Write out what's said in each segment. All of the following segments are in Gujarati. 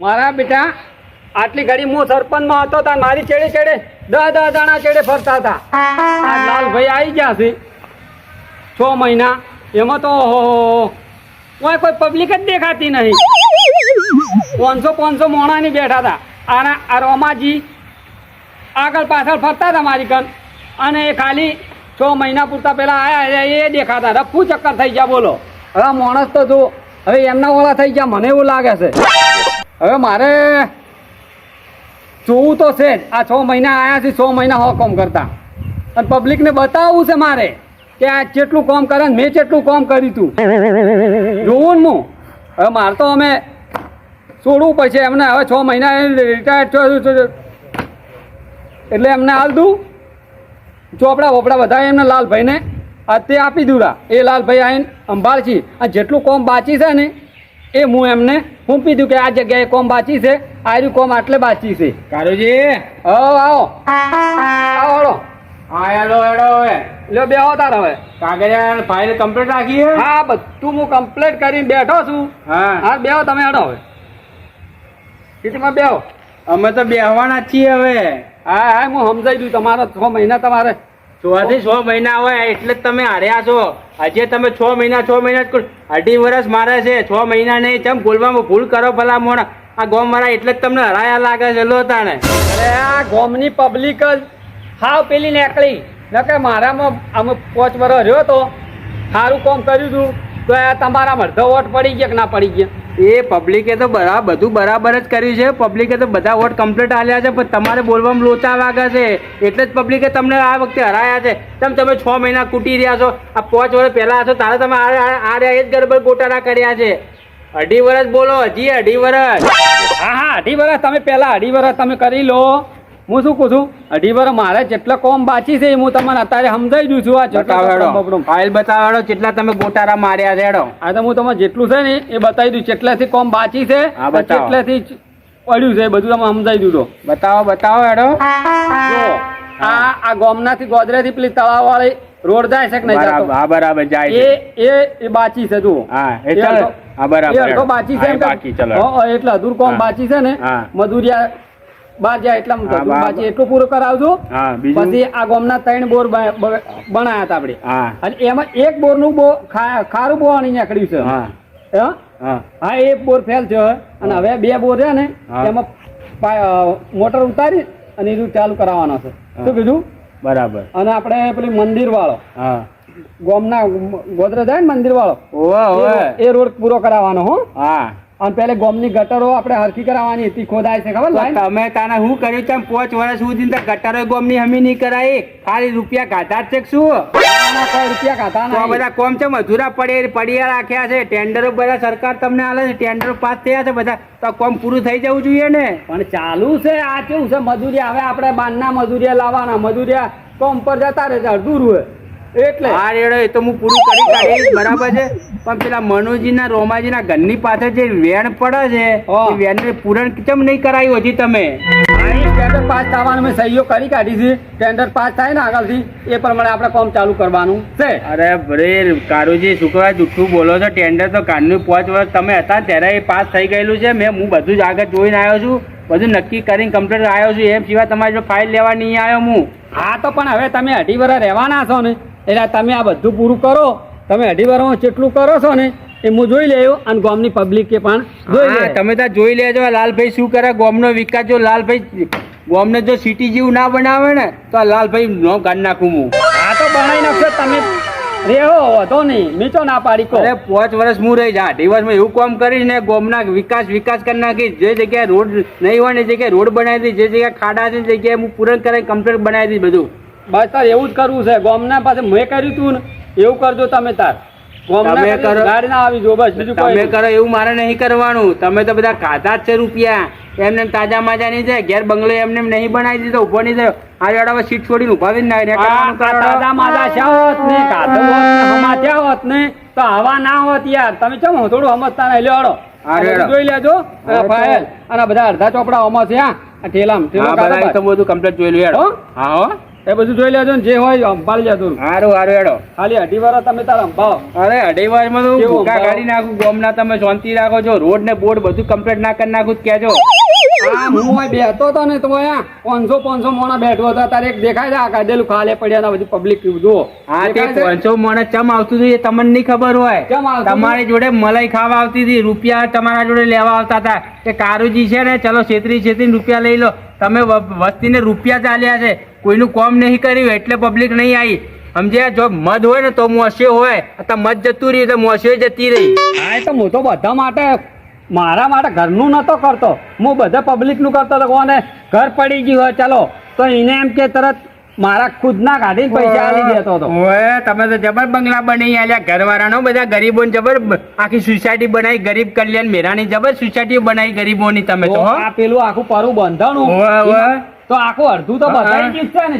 મારા બેટા, આટલી ઘડી હું સરપંચમાં હતો તાર મારી ચેડે ચેડે દસ દસ જણા ચેડે ફરતા હતા. લાલભાઈ આવી ગયા છે. છ મહિના. એમાં તો કોઈ કોઈ પબ્લિક જ દેખાતી નહીં. પાંચસો પાંચસો મોણાની બેઠા હતા. આના, આ રોમાજી આગળ પાછળ ફરતા હતા મારી કન અને એ ખાલી છ મહિના પૂરતા પહેલા આયા એ દેખાતા રફુ ચક્કર થઈ ગયા, બોલો. હવે માણસ તો જો હવે એમના ઓળા થઈ ગયા. મને એવું લાગે છે. હવે મારે જોવું તો છે જ. આ છ મહિના આવ્યા છે, છ મહિના હો કામ કરતા. અને પબ્લિકને બતાવવું છે મારે કે આ જેટલું કામ કરે મેં જેટલું કામ કર્યું તું. જોવું ને હું. હવે મારે તો અમે છોડવું પડશે. એમને હવે છ મહિના રિટાયર થયો એટલે એમને હાલ દઉં. ચોપડા વોપડા બધા એમને લાલભાઈને આ તે આપી દઉં એ લાલભાઈ આવીને સંભાળશી આ જેટલું કોમ બાચી છે ને એ હું એમને હું દઉં કે આ જગ્યાએ કોમ બાચી છે આયુ કોમ આટલે બાચી છે. કારુજી? આવો આવો. આવો હા હેડો હેડો હવે. લ્યો બે તાર હવે. કાગળિયા ફાઇલ કમ્પ્લીટ રાખી હે? હા બધું હું કમ્પ્લીટ કરીને બેઠો છું. હા. હા બેહો તમે હેડો હવે. સીટીમાં બેહો. અમે તો બેહવાના છીએ હવે. હા હા હું સમજાઈ દઉં તમારા છ મહિના તમારે ચોથી છ મહિના હોય, એટલે જ તમે હાર્યા છો. હજી તમે છ મહિના છ મહિના અઢી વર્ષ મારે છે, છ મહિના નહીં, ચમ બોલવામાં ભૂલ કરો ભલા મોણા. આ ગોમ મારા એટલે જ તમને હરાયા લાગે છે, લો તાણે. અરે, આ ગોમની પબ્લિક જ હાવ પેલી નીકળી. નકે મારામાં અમે પાંચ વર્ષ રહ્યો તો સારું કામ કર્યું હતું તો તમારા અડધો વોટ પડી ગયા કે ના પડી ગયા? એ પબ્લિકે તો બરાબર બધું બરાબર જ કર્યું છે. પબ્લિકે તો બધા વોટ કમ્પ્લીટ આલ્યા છે પણ તમારે બોલવામાં લોચા વાગે છે. એટલે જ પબ્લિકે તમને આ વખતે હરાયા છે. તેમ તમે છ મહિના કૂટી રહ્યા છો? આ પાંચ વર્ષ પહેલાં છો તારે તમે આ રહ્યા એ જ ગરબર ગોટાળા કર્યા છે. અઢી વર્ષ બોલો હજી અઢી વર્ષ હા હા અઢી વર્ષ તમે પહેલાં અઢી વર્ષ તમે કરી લો. હું શું કહું છું? અઢી વાર મારે જેટલા કોમ બાકી છે હું તમને અત્યારે સમજાવી દઉં છું. આ જેટલા બતાવો કપડાં હેડો બપડું. ફાઇલ બતાવેડો કેટલા તમે ગોટારા માર્યા રેડો આ તો હું તમને જેટલું છે ને એ બતાવી દઉં. જેટલાથી કોમ બાકી છે. જેટલાથી પડ્યું છે એ બધું તમે સમજાવી દીધો તો. બતાવો બતાવો હેડો. જો આ આ ગોમનાથી ગોદરેથી પેલી તળાવ વાળી રોડ જાય છે કે નહીં બરાબર હા બરાબર જાય એ છે. એ એ બાચી છે તું હા એ ચાલો. હા બરાબર એ બાચી છે બાકી ચલો. એટલે અધૂર કોમ બાચી છે ને હા. બાર જાય એટલા હા, મજૂર બા- બાચી એટલું પૂરું કરાવજો. પછી આ ગામના ત્રણ બોર બનાયા હતા આપડે. અને એમાં એક બોરનું ખારું બોવાની નીકળ્યું છે. હા. એક બોર ફેલ છે. અને હવે બે બોર છે ને એમાં મોટર ઉતારી અને એ ચાલુ કરાવવાનો છે. શું કીધું? બરાબર. અને આપણે પેલી મંદિર વાળો ગોમના ગોદરે જાય ને મંદિર વાળો એ રોડ પૂરો કરાવવાનો હો. હા. અને પેલે ગોમની ગટરો આપણે હરખી કરાવવાની હતી ખોદાય છે ખબર લાઈન? તમે તાને શું કર્યું છે પાંચ વર્ષ સુધી તો ગટારો ગોમની હમી નહીં કરાય. ખાલી રૂપિયા ગાધા છે શું? રૂપિયા તો બધા કોમ છે મજૂરા પડે પડ્યા રાખ્યા છે ટેન્ડરો બધા સરકાર તમને આલે છે ટેન્ડર પાસ થયા છે બધા. તો કોમ પૂરું થઈ જવું જોઈએ ને? પણ ચાલુ છે આ કેવું છે? મજૂરિયા હવે આપણે બારના મજૂરિયા લાવવાના. મજૂરિયા કોમ પર જતા રહે છે અડધું રૂએ એટલે? આ રેડો એ તો હું પૂરું કરી કાઢીશ બરાબર છે? પણ પેલા મનોજીના રોમાજીના ઘરની પાછળ જે વેણ પડે છે એ વેણ ને પૂરણ કેમ નહીં કરાયું હજી તમે? ટેન્ડર પાસ થવાનું મેં સહીઓ કરી કાઢી છે. ટેન્ડર પાસ થાય ને આગળથી એ પ્રમાણે આપણે કામ ચાલુ કરવાનું છે. અરે ભરે કારુજી શું કહેવાય જુઠ્ઠું બોલો છો ટેન્ડર તો કાનનું પાંચ વર્ષ તમે હતા ત્યારે એ પાસ થઈ ગયેલું છે. મેં હું બધું જ આગળ જોઈને આવ્યો છું બધું નક્કી કરીને કમ્પ્યુટર આવ્યો છું. એમ સિવાય તમારી જો ફાઇલ લેવા નહીં આવ્યો હું. હા તો પણ હવે તમે અઢી વર્ષ રહેવાના છો ને એટલે તમે આ બધું પૂરું કરો તમે અઢી વારમાં જેટલું કરો છો ને એ હું જોઈ લેવું અને ગામની પબ્લિકે પણ જોઈ લે. તમે ત્યાં જોઈ લેજો લાલભાઈ શું કરે? ગોમનો વિકાસ જો લાલભાઈ ગોમને જો સિટી જેવું ના બનાવે ને તો આ લાલભાઈ નો ગાડ નાખું હું. હા તો બનાવી નાખશો તમે રેહો વધો નહીં મીચો ના પાડી કો. અરે પાંચ વર્ષ હું રહી જા દિવસમાં એવું કામ કરીશ ને ગોમના વિકાસ વિકાસ કરી નાખીશ. જે જગ્યાએ રોડ નહીં હોય ને જગ્યાએ રોડ બનાવી દઈશ જે જગ્યાએ ખાડા છે જગ્યાએ હું પૂરણ કરાવી કમ્પ્લીટ બનાવી દઈશ બધું. બસ તાર એવું જ કરવું છે. ગોમના પાસે મેં કર્યું તું ને એવું કરજો તમે તાર. તમે કરો. ગાડી ના આવી જો બસ બીજું તમે કરો એવું મારે નહીં કરવાનું. તમે તો બધા ખાધા જ છે રૂપિયા. એમને તાજા માજા નહીં જાય ઘેર બંગલો એમને નહીં બનાવી દીધો ઊભો નહીં થયો. આ જોડામાં સીટ છોડીને ઊભા થઈને ના. તાજા માજા હોત ને કાધો હોત હોત ને તો હવા ના હોત યાર. તમે ચમ થોડું સમજતા નહીં? રેડો. જોઈ લેજો. ફાયલ. અને બધા અડધા ચોપડા ઓમાં છે આ ઠેલામ ઠેલો બધા એ તો બસ. બધું કમ્પ્લીટ જોઈ લો હા હો. એ બધું જોઈ લેજો ને જે હોય સંભાળી લેજો. હારું હારું એડો ખાલી અઢી વાર તમે તાર સંભાળો. અરે અઢી વારમાં તો કેવું ભૂકા? કાઢી નાખું ગોમના તમે શાંતિ રાખો છો રોડ ને બોર્ડ બધું કમ્પ્લીટ ના કરી નાખું કેજો હું હોય બેઠો હતો ને તો અહીંયા પાંચસો પાંચસો મોણા બેઠો હતો તારે એક દેખાય છે આ કાઢેલું ખાલે પડ્યા બધી પબ્લિક જુઓ. હા તે પાંચસો મોણા ચમ આવતું હતું એ તમને નહીં ખબર હોય. ચમ તમારી જોડે મલાઈ ખાવા આવતી હતી રૂપિયા તમારા જોડે લેવા આવતા હતા. કે કારુજી છે ને ચલો છેતરી છેતરી રૂપિયા લઈ લો. તમે વસ્તીને રૂપિયા ચાલ્યા છે. કોઈનું કોમ નહીં કર્યું એટલે પબ્લિક નહીં આવી. સમજ્યા? જો મદ હોય ને તો મોસે હોય. તો મદ જતું રહી તો મોસે જતી રહી. હા એ તો હું તો બધા માટે મારા માટે ઘરનું નતો કરતો. હું બધા પબ્લિકનું કરતો હતો. કોને ઘર પડી ગયું હોય ચાલો. તો એને એમ કે તરત મારા ખુદના કાઢીને પૈસા આલી દેતો હતો. ઓએ તમે તો જબર બંગલા બનાવી આલ્યા ઘરવાળાનો બધા ગરીબોને જબર આખી સોસાયટી બનાવી ગરીબ કલ્યાણ મેરાની જબર સોસાયટી બનાવી ગરીબોની તમે તો આ પેલું આખું પરું બંધાણું ઓએ ઓવે. તો આખું અડધું તો બતાવી દીધું છે ને.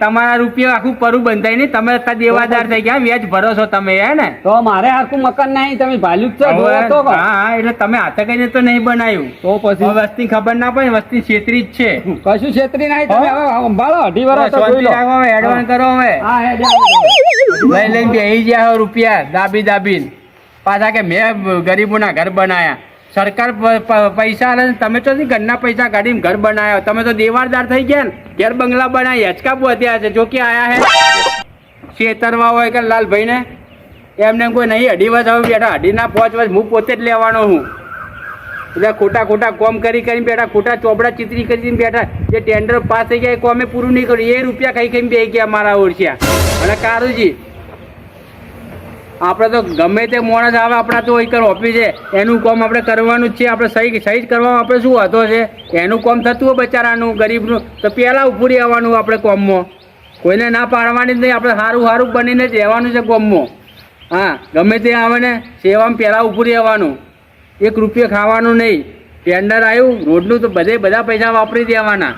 તમારા રૂપિયા આખું પરું બંધાય નહીં. તમે દેવાદાર થઈ ગયા વ્યાજ ભરો છો તમે હે ને? તો મારે આખું મકાન નહીં તમે ભાલ્યું જ છે હા એટલે તમે હાથે કઈને તો નહીં બનાવ્યું તો પછી? વસ્તી ખબર ના પડે વસ્તી છેતરી જ છે. કશું છેતરી નહીં તમે હવે સંભાળો અઢી વર્ષ તો જોઈ લો. હવે, એડવાન્સ કરો હવે. લઈ લઈને બેસી ગયા રૂપિયા દાબી દાબી પાછા કે મેં ગરીબોના ઘર બનાયા. સરકાર પૈસા આલે તમે તો ઘરના પૈસા કાઢીને ઘર બનાવ્યા તમે તો દેવાળદાર થઈ ગયા ને. ઘેર બંગલા બનાવી હેચકા પહોંચ્યા છે. જો કે આયા હે છેતરવા હોય કે લાલભાઈ ને એમને કોઈ નહીં. અઢી વર્ષ હવે બેઠા. અઢીના પાંચ વર્ષ હું પોતે જ લેવાનો હું. બધા ખોટા ખોટા કોમ કરી કરીને બેઠા. ખોટા ચોપડા ચિત્રી કરીને બેઠા. જે ટેન્ડર પાસ થઈ ગયા એ કોમે પૂરું નહીં કર્યું. એ રૂપિયા ખાઈ ખાઈને બે ગયા મારા ઓળખ્યા. અને કારુજી આપણે તો ગમે તે માણસ આવે, આપણા તો એક ઓફિસ એનું કામ આપણે કરવાનું જ છે. આપણે સહી સહી કરવામાં આપણે શું વાંધો છે? એનું કામ થતું હોય બચારાનું, ગરીબનું, તો પહેલાં ઉપરી આવવાનું આપણે કોમમાં. કોઈને ના પાડવાની જ નહીં, આપણે સારું સારું બનીને જ રહેવાનું છે કોમમાં. હા, ગમે તે આવે ને, સેવામાં પહેલાં ઉપરી આવવાનું એક રૂપિયો ખાવાનું નહીં. ટેન્ડર આવ્યું, રોડનું તો બધે બધા પૈસા વાપરી દેવાના.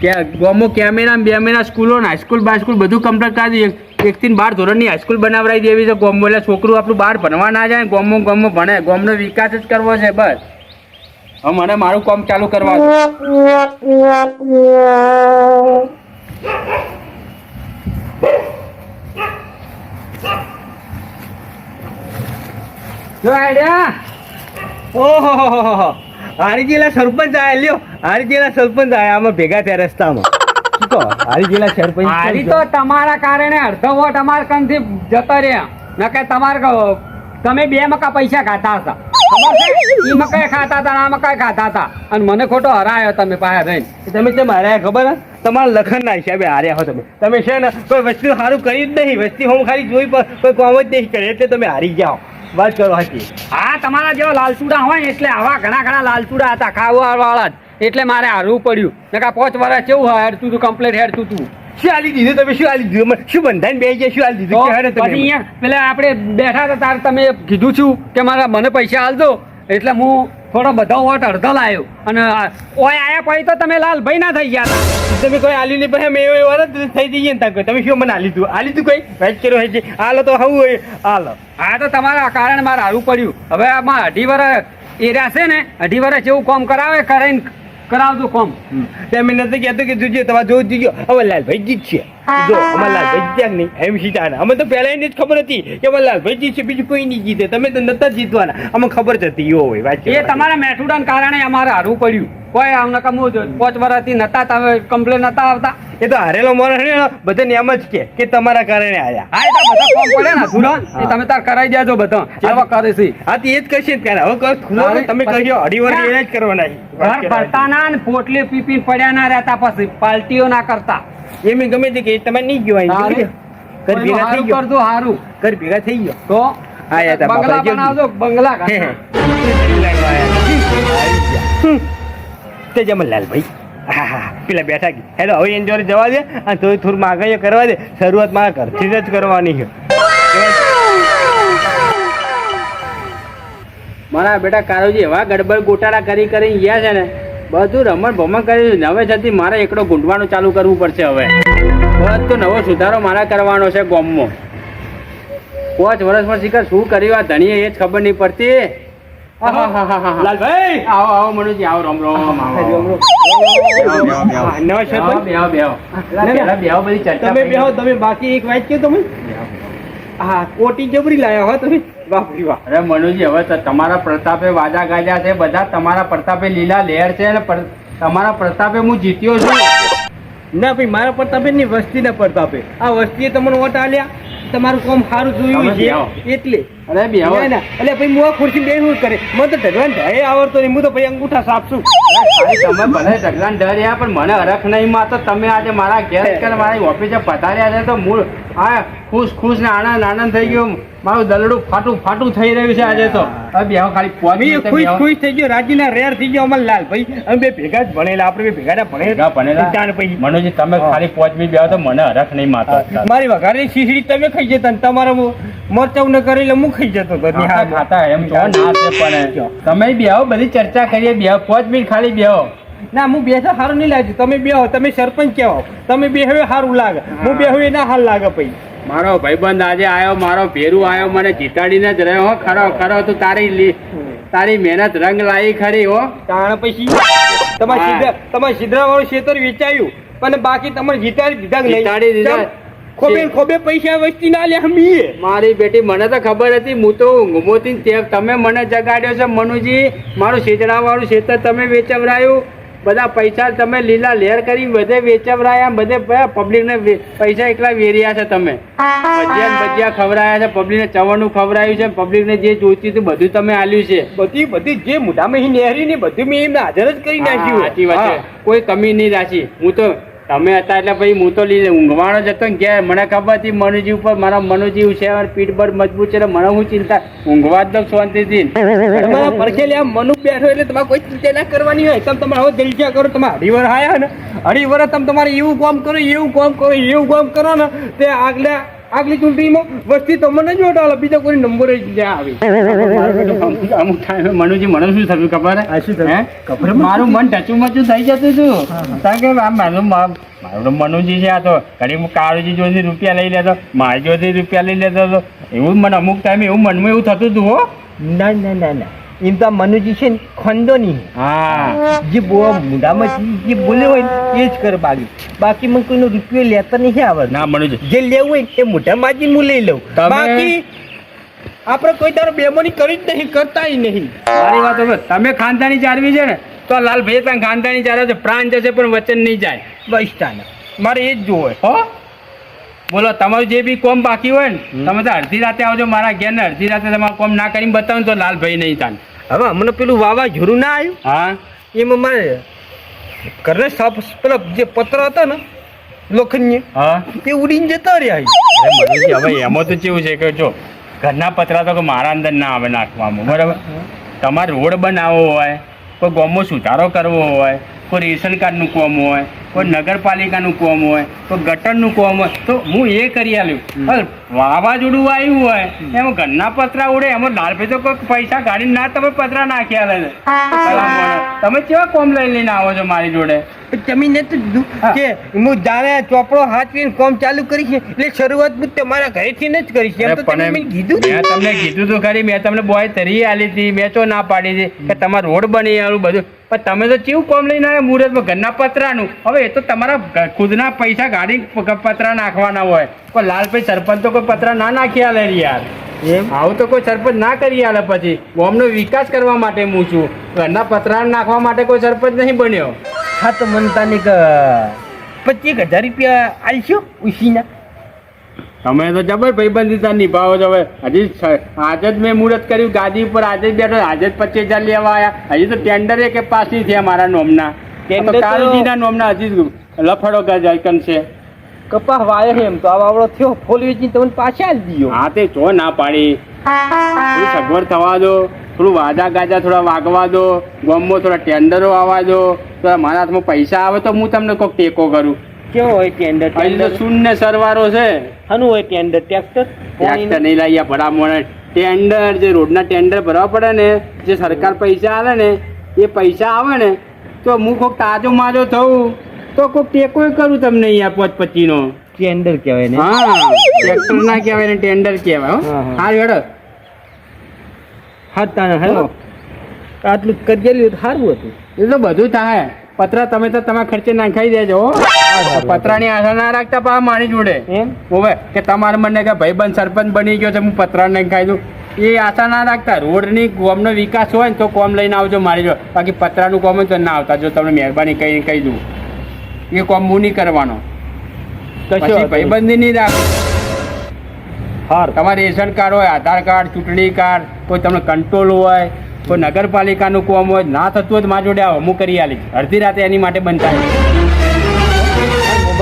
કે ગોમો કેમેરા બેમેરા સ્કૂલો હાઈસ્કૂલ બાસ્કૂલ બધું કમ્પ્લીટ કરી દઈએ. એકથી બાર ધોરણની હાઈસ્કૂલ બનાવડાવી દેવી છે. ગોમો એટલે છોકરું આપણું બહાર ભણવા ના જાય ગોમો ગોમો ભણે. ગોમનો વિકાસ જ કરવો છે, બસ. મને મારું કામ ચાલુ કરવા જો સરપંચ આયા, લ્યો. હારી સરપંચ આયા, આમાં ભેગા થયા રસ્તામાં. હારી ગયેલા સરપંચ હારી તો તમારા કારણે અડધો વોટ અમારા કંથી જતો રહ્યા. નકે તમારે તમે બે મકા પૈસા ખાતા હતા ઈ મકાઈ ખાતા હતા આ મકાઈ ખાતા હતા. અને મને ખોટો હરાયો તમે પાયા રહીને. તમે તે હરાયા ખબર તમારા લખન ના હિસાબે હાર્યા હો તમે. તમે છે ને કોઈ વસ્તુ સારું કર્યું જ નહીં. વસ્તી હું ખાલી જોઈ પણ કોઈ કામ જ નહીં કરે એટલે તમે હારી જાઓ. વાત કરો હાચી. હા તમારા જેવા લાલચુડા હોય એટલે આવા ઘણા ઘણા લાલચુડા હતા. ખાવા વાળા જ. એટલે મારે હારવું પડ્યું. નકા પાંચ વર્ષ કેવું હેડતું તું કમ્પ્લેટ હેડતું તું. શું આલી દીધું તમે? શું આલી દીધું? શું બંધાઈને બે ગયા શું આલી દીધું? તમે? અહીંયા પેલા આપણે બેઠા હતા તારે તમે કીધું છું કે મારા મને પૈસા આલજો. એટલે હું થોડો બધો વોટ અડધો લાવ્યો અને આ ઓય આયા પછી તો તમે લાલભાઈ ના થઈ ગયા હતા. તમે કોઈ આલી નહીં પછી મેં એવો થઈ જઈએ ને તમે તમે શું મને આલી દીધું? આલી દીધું કઈ? વેચ કર્યો છે હાલો તો હવું હોય. હાલો. હા તો તમારા કારણે મારે હારવું પડ્યું. હવે આમાં અઢી વર્ષ એરિયા છે ને અઢી વર્ષ જેવું કામ કરાવે કરીને કરાવજો કોમ. એમ નથી કહેતો કે જોજો તમારે જોવું જીજો હવે લાલભાઈ જીત છે જો અમરલાલ નહીં એમ સીધા અમે તો પહેલા એને જ ખબર હતી કે અમરલાલ લાલભાઈ જીતશે બીજું કોઈ નહીં જીતે. તમે તો નતા જીતવાના. અમે ખબર જ હતી એવો હોય વાત એ તમારા મેઠુડાને કારણે અમારે હારવું પડ્યું. કોઈ આમને કમું પાંચ વર્ષથી નતા તમે કમ્પ્લેન નતા આવતા. એ તો હારેલો માણસ ને બધાને એમ જ કે કે તમારા કારણે આયા. હા એ તો બધા કોમ પડે ને અધૂરા. એ તમે તાર કરાઈ દેજો બધા. જેવા કરે છે. હા તો એ જ કહેશે ત્યારે હવે કહો ખુલ્લો તમે કહ્યો અઢી વર્ષ એને જ કરવાના. ઘર ભરતા ના ને પોટલી પીપી પડ્યા ના રહેતા પછી પાલટીઓ ના કરતા. એ મેં ગમે તે કે તમે નહીં ગયો અહીં? ઘર ભેગા થઈ ગયો કરજો હારું. ઘર ભેગા થઈ ગયો. તો? હા, યાર, તારા બંગલા બનાવજો બંગલા. તે જમલલાલભાઈ હા હા પેલા બેઠા કે હેલો હવે એની જોડે જવા દે અને થોડી થોડું માગણીઓ કરવા દે. શરૂઆત મારા ઘરથી જ કરવાની છે. મારા બેટા કારોજી એવા ગડબડ ગોટાળા કરી કરી ગયા છે ને બધું રમણ ભમણ કરી હવે જતી મારે એકડો ગુંડવાનું ચાલુ કરવું પડશે હવે. બધું નવો સુધારો મારા કરવાનો છે ગોમમાં. પાંચ વર્ષમાં શીખર શું કર્યું આ ધણીએ એ જ ખબર નહીં પડતી. લાલભાઈ! આવો આવો મનુજી આવો રામ રામ આવો, નવા તમે બાકી એક વાત કે તમે. હા કોટી જબરી લાયા હો તમે. અરે મનુજી હવે તમારા પ્રતાપે વાજા ગાજા છે બધા તમારા પ્રતાપે લીલા લહેર છે અને તમારા પ્રતાપે હું જીત્યો છું. ના ભાઈ મારા પ્રતાપે નહીં વસ્તી ના પ્રતાપે. આ વસ્તીએ તમને વોટ આલ્યા? તમારું કામ સારું જોયું છે? એટલે. અરે બે ના, ના. એટલે ભાઈ હું ખુરશી કરે. મને તો ઢગલાને ઢાળે આવડતો નહીં. હું તો ભાઈ અંગૂઠા સાપશું તમે ભલે ઢગલાને ડર પણ મને હરખ નહીં. માં તો તમે આજે મારા ઘેર કે મારી ઓફિસે પધાર્યા છે તો મૂળ આ ખુશ ખુશ ને આનંદ આનંદ થઈ ગયો. મારું દલડું ફાટું ફાટું થઈ રહ્યું છે આજે તો. હવે બેહો ખાલી ખુશ ખુશ થઈ ગયો. રાજીના રેર થઈ ગયો અમારે લાલ ભાઈ. અમે બે ભેગા જ ભણેલા આપણે બે ભેગા ભણેલા? ચાર મનોજી તમે ખાલી પોચમી બે બેહો તો મને હરખ નહીં માતો મારી વઘારેલી શીશડી તમે ખાઈ જતા તમારા મરચાઉ ન કરેલે. હું ખાઈ જતો હતો ખાતા ખાતા એમ કહો ના. છે પણ તમે બેહો બધી ચર્ચા કરીએ બેહો પાંચ મિનિટ ખાલી બેહો ના હું બેસા સારું નહીં લાગ્યું. તમે બે તમે સરપંચ કહેવો તમે બે હવે સારું લાગે. હું બે હવે ના હાલ લાગે પછી મારો ભાઈબંધ આજે આવ્યો મારો ભેરું આવ્યો મને જીતાડીને જ રહ્યો હો. ખરો ખરો તું તારી લી- તારી મહેનત રંગ લાવી ખરી હો. તાણ પછી તમારે. તમારે સિદ્ધરા વાળું ખેતર વેચાયું પણ બાકી તમારે જીતાડી દીધા જીતાડી દીધા. ખોબે ખોબે પૈસા વસ્તી ના લે મીએ મારી બેટી મને તો ખબર હતી હું તો ઊંઘમોતી તે તમે મને જગાડ્યો છે મનુજી મારું શેતડા વાળું ખેતર તમે વેચવરાયું. બધા પૈસા તમે લીલા લહેર કરી બધે વેચવરાયા બધે પબ્લિક ને પૈસા એકલા વેર્યા છે તમે. ભજીયા ભજીયા ખવડાયા છે પબ્લિક ને ચવણનું ખવડાયું છે પબ્લિક ને જે જોઈતી હતું બધું તમે આલ્યું છે. બધી બધી જે મોઢામાં નેહરી ને બધું મેં એમને હાજર જ કરી નાખ્યું. સાચી વાત છે. કોઈ કમી નહીં રાખી હું તો તમે હતા એટલે પછી હું તો લીધે ઊંઘવાનો જ હતો ને કે મને ખબર હતી મનુજી ઉપર મારા મનુજી છે પીઠ પર મજબૂત છે મને હું ચિંતા, ઊંઘવા જ દઉં શાંતિથી. તમારા પરખેલી આ મનુ બેઠો એટલે તમારે કોઈ ચિંતા ના કરવાની હોય. તમે તમારે હવે જલસા કરો, તમે હરિવર આયા ને. હરિવર તમે તમારે એવું કામ કરો, એવું કામ કરો, એવું કામ કરો ને. તે આગલા આગલી ચૂંટણીમાં વસ્તી તમને જ વોટ આલે બીજા કોઈ નંબર જ ના આવે. અમુક ટાઈમે મનુજી મને શું થયું ખબર? ખબર મારું મન ટચું મચું થઈ જતું હતું. કારણ કે આ મારું મારું મનુજી છે આ તો. ઘડી હું કાળુજી જોથી રૂપિયા લઈ લેતો મારી જોથી રૂપિયા લઈ લેતો હતો એવું મને અમુક ટાઈમે એવું મનમાં એવું થતું હતું હો. ના ના ના ના. એમ તો મનુજી છે ને ખંડો નહીં હા. જે બો મોઢામાં જે બોલે હોય ને એ જ કર બાકી. બાકી મને કોઈનો રૂપિયો લેતા નહીં આવડે ના મનુજી. જે લેવું હોય એ મોઢામાં જ હું લઈ લઉં. બાકી આપણે કોઈ તારો બેમોની કરી જ નહીં કરતા નહીં. મારી વાત હવે તમે ખાનદાની ચારવી છે ને તો લાલભાઈ ત્યાં ખાનદાની ચારે છે. પ્રાણ જશે પણ વચન નહીં જાય. બસ્તાના મારે એ જ જોવે હો? બોલો તમારું જે બી કોમ બાકી હોય ને તમે તો અડધી રાતે આવજો મારા ઘેર ને અડધી રાતે તમારું કોમ ના કરીને બતાવો તો લાલભાઈ નહીં તાન હવે અમને પેલું વાવા જરૂર ના આવ્યું? હા. એમાં મારે ઘરને સાફ પેલો જે પત્ર હતો ને લોખંડની હા. એ ઉડીને જતા રહ્યા હવે એમાં તો કેવું છે કે જો ઘરના પતરા તો મારા અંદર ના આવે નાખવામાં બરાબર? તમારે રોડ બનાવવો હોય કોઈ ગામમાં સુધારો કરવો હોય કોઈ રેશન કાર્ડનું કોમ હોય કોઈ નગરપાલિકાનું કોમ હોય કોઈ ગટરનું કોમ હોય તો હું એ કરી આલ્યું. વાવાઝોડું આવ્યું હોય એમાં ઘરના પતરા ઉડે એમાં લાલભાઈ તો કોઈ પૈસા કાઢીને ના તમે પતરા નાખ્યા લે તમે કેવા કોમ લઈ લઈને આવો છો મારી જોડે? જમીને તો કે હું જાણે ચોપડો હાથવીને કોમ ચાલુ કરી છે એટલે શરૂઆત હું તમારા ઘરેથી જ કરીશ એમ તો તમે પણ કીધું મેં તમને કીધું તો ખરી મેં તમને બોય તરી આલી હતી મેં તો ના પાડી હતી કે તમારે રોડ બની આવું બધું. પણ તમે તો કેવું કોમ લઈને આવ્યા મુહૂર્તમાં ઘરના પતરાનું? હવે એ તો તમારા ખુદના પૈસા ગાડી પતરા નાખવાના હોય. કોઈ લાલભાઈ સરપંચ તો કોઈ પતરા ના નાખી આલે યાર. એમ? આવું તો કોઈ સરપંચ ના કરી આલે પછી. ગામનો વિકાસ કરવા માટે હું છું. ઘરના પતરા નાખવા માટે કોઈ સરપંચ નહીં બન્યો. હા તો મનતાની પચીસ હજાર રૂપિયા આલશો ઉસીના? તમે તો જબર ભાઈબંધીતા નિભાવો છો હવે. હજી આજે જ મેં મુહૂર્ત કર્યું ગાદી ઉપર આજે જ બેઠો આજે જ પચીસ હજાર લેવા આવ્યા. હજી તો ટેન્ડર કે પાસ નહીં થયા મારા નોમના Tender નોમના હજી લફડો ગજાયકન છે. કપાસ વાયો એમ તો. આ વાવડો થયો ફોલ વેચી તમને પાછા જ દીયો. હા તે જો ના પાડી. સગવડ થવા દો થોડું વાજા ગાજા થોડા વાગવા દો ગમો થોડા ટેન્ડરો આવવા દો થોડા મારા હાથમાં પૈસા આવે તો હું તમને કોઈક ટેકો કરું. કેવો હોય ટેન્ડર હજી તો શૂન્ય સરવારો છે. શાનું હોય ટેન્ડર ટ્રેક્ટર? ટ્રેક્ટર નહીં લાવ્યા ભરા મોડે ટેન્ડર જે રોડના ટેન્ડર ભરવા પડે ને જે સરકાર પૈસા આવે ને એ પૈસા આવે ને તો હું કોઈક તાજો માજો થવું તો કોઈક ટેકો કરું તમને અહીંયા પોચ પચીનો ટેન્ડર કહેવાય ને. હા ટ્રેક્ટર ના કહેવાય ને ટેન્ડર કહેવાય હા, હેડો. હા તાને હેલો. આટલું કરી ગયેલું સારું હતું. એ તો બધું થાય. પત્ર તમે તો તમારા ખર્ચે નાખાઈ દેજો હો. પતરાની આશા ના રાખતા પા મારી જોડે? ઓવે કે તમારે મને કે ભાઈબંધ સરપંચ બની ગયો છે હું પતરા નહીં ખાઈ દઉં. એ આશા ના રાખતા. રોડની કોમનો વિકાસ હોય ને તો કોમ લઈને આવજો મારી જોડે. બાકી પતરાનું કોમ હોય તો ના આવતા. જો તમને મહેરબાની કહી કહી દઉં. એ કોમ હું નહીં કરવાનો. પછી ભાઈબંધી નહીં. રાખ. તમારે રેશન કાર્ડ હોય આધાર કાર્ડ ચૂંટણી કાર્ડ કોઈ તમને કંટ્રોલ હોય કોઈ નગરપાલિકાનું કોમ હોય ના થતું હોય તો મારી જોડે આવો. હું કરી આલીશ. અડધી રાતે એની માટે બનતા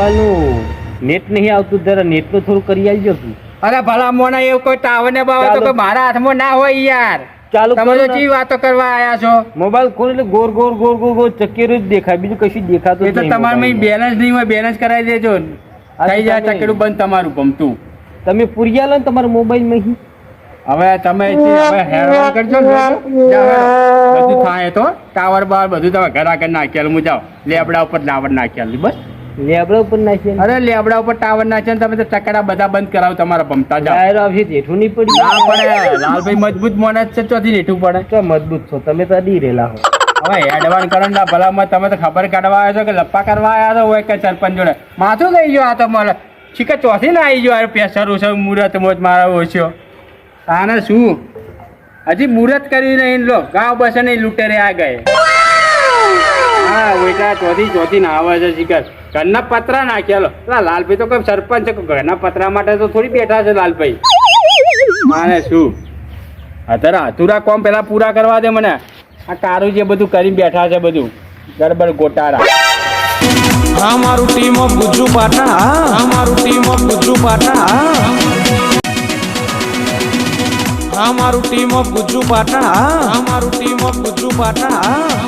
મોબાઈલનું નેટ નહીં આવતું જરા નેટનું થોડું કરી આવજો તું. અરે ભલા મોના એવું કોઈ ટાવર ને બાવર તો કોઈ મારા હાથમાં ના હોય યાર. ચાલુ તમે તો જી વાતો કરવા આયા છો? મોબાઈલ ખોલ એટલે ગોર ગોર ગોર ગોર ગોર ચકેરું જ દેખાય બીજું કશું દેખાતું એટલે તમારે. બેલેન્સ નહીં હોય બેલેન્સ કરાવી દેજો. થઈ જાય ચકેડું બંધ તમારું ગમતું. તમે પૂરી આલો ને તમારા મોબાઈલમાં હી હવે તમે હવે હેરાન કરજો ને બધું થાય તો ટાવર બાર બધું તમે ઘર આગળ નાખેલું હું જાઓ લેબડા ઉપર ટાવર નાખેલું બસ. લેબડા ઉપર નાખીએ. અરે લેબડા ઉપર ટાવર નાખ્યા ને તમે તો ચકડા બધા બંધ કરાવો તમારા પમતા જાઓ. ડાયરો આવશે જેઠું નહીં પડી. ના પડે લાલભાઈ મજબૂત જ છે ચોથી જેઠું પડે. તો મજબૂત છો તમે તો અડી રહેલા હો. હવે એડવાન્સ કરો ના ભલામાં તમે તો ખબર કાઢવા આવ્યા છો કે લપ્પા કરવા આવ્યા છો હોય કે સરપંચ જોડે. માથું ગઈ ગયો આ તો મને. શીખર ચોથી ના આવી ગયો પેસર ઓછો મુહૂર્ત મોજ મારા ઓછો. આને શું? હજી મુહૂર્ત કર્યું નહીં લો ગાવ બસે નહીં લૂંટેરે આ ગયે. બેટા, ચોથી ચોથી ના આવે છે શિખર ઘરના પતરા માટે તો થોડી પૂરા કરવા દે મને. આ તારું જે બધું કરી બેઠા છે બધું. ગડબડ ગોટાળા. અમારું ટીમ ઓફ ગુજુ પાટણ અમારું ટીમ ઓફ ગુજુ પાટણ હા ટીમ ઓફ પાટણ હા ટીમ ઓફ હા